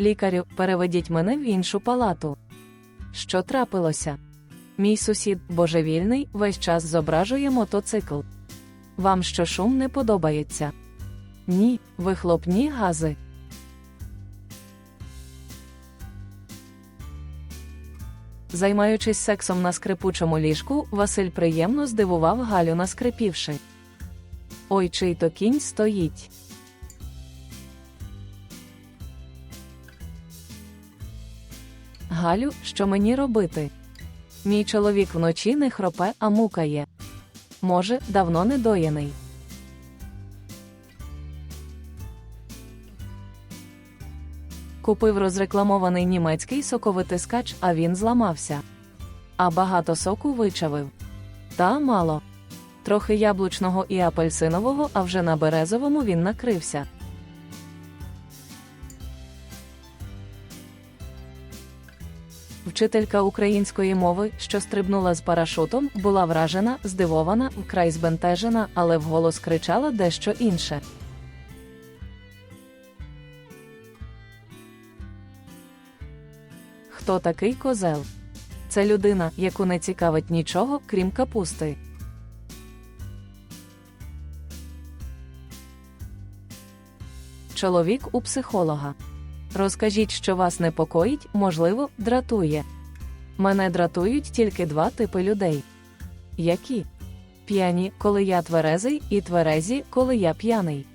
Лікарю, переведіть мене в іншу палату. Що трапилося? Мій сусід, божевільний, весь час зображує мотоцикл. Вам що шум не подобається? Ні, вихлопні гази. Займаючись сексом на скрипучому ліжку, Василь приємно здивував Галю наскрипівши. Ой, чий то кінь стоїть. Галю, що мені робити? Мій чоловік вночі не хропе, а мукає. Може, давно не доєний. Купив розрекламований німецький соковитискач, а він зламався. А багато соку вичавив. Та мало. Трохи яблучного і апельсинового, а вже на березовому він накрився. Вчителька української мови, що стрибнула з парашутом, була вражена, здивована, вкрай збентежена, але вголос кричала дещо інше. Хто такий козел? Це людина, яку не цікавить нічого, крім капусти. Чоловік у психолога. Розкажіть, що вас непокоїть, можливо, дратує. Мене дратують тільки два типи людей. Які? П'яні, коли я тверезий, і тверезі, коли я п'яний.